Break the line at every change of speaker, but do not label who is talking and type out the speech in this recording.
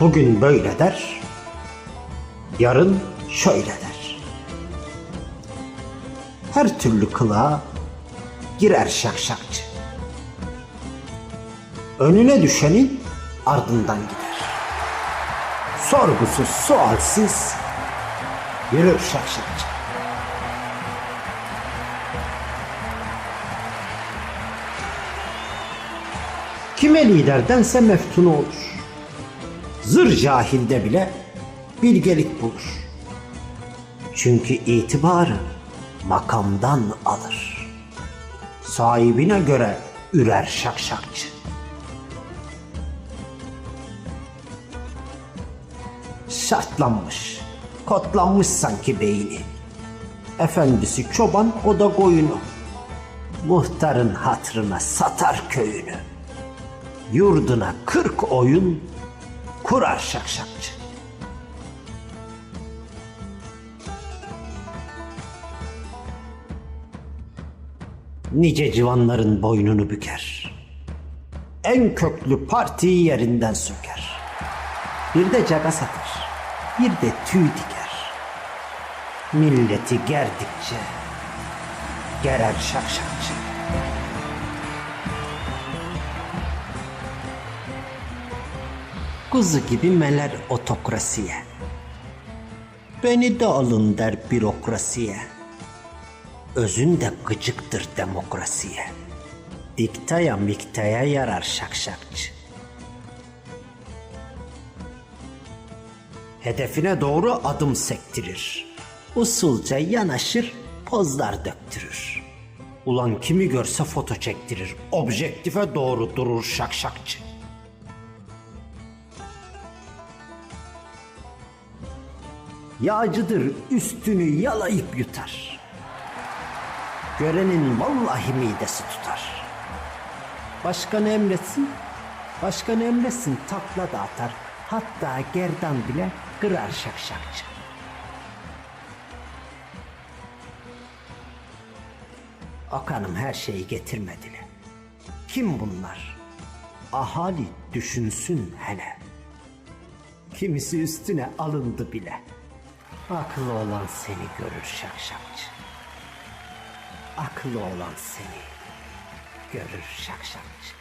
Bugün böyle der, yarın şöyle der. Her türlü kılığa girer şakşakçı. Önüne düşenin ardından gider. Sorgusuz sualsiz yürür şakşakçı. Kime lider dense meftunu olur. Zır cahilde bile bilgelik bulur. Çünkü itibarı makamdan alır. Sahibine göre ürer şakşakçı. Şartlanmış, kotlanmış sanki beyni. Efendisi çoban o da koyunu. Muhtarın hatrına satar köyünü. Yurduna kırk oyun kurar şakşakçı. Nice civanların boynunu büker. En köklü partiyi yerinden söker. Bir de caga satar. Bir de tüy diker. Milleti gerdikçe gerer şakşakçı. Kuzu gibi meler otokrasiye. Beni de alın der bürokrasiye. Özün de gıcıktır demokrasiye. Diktaya miktaya yarar şakşakçı. Hedefine doğru adım sektirir. Usulca yanaşır, pozlar döktürür. Ulan kimi görse foto çektirir. Objektife doğru durur şakşakçı. Yağcıdır üstünü yalayıp yutar. Görenin vallahi midesi tutar. Başkan emretsin, başkan emretsin takla da atar. Hatta gerdan bile kırar şakşakçı. Akanım her şeyi getirmediler. Kim bunlar? Ahali düşünsün hele. Kimisi üstüne alındı bile. Akıllı olan seni görür şakşakçı. Akıllı olan seni görür şakşakçı.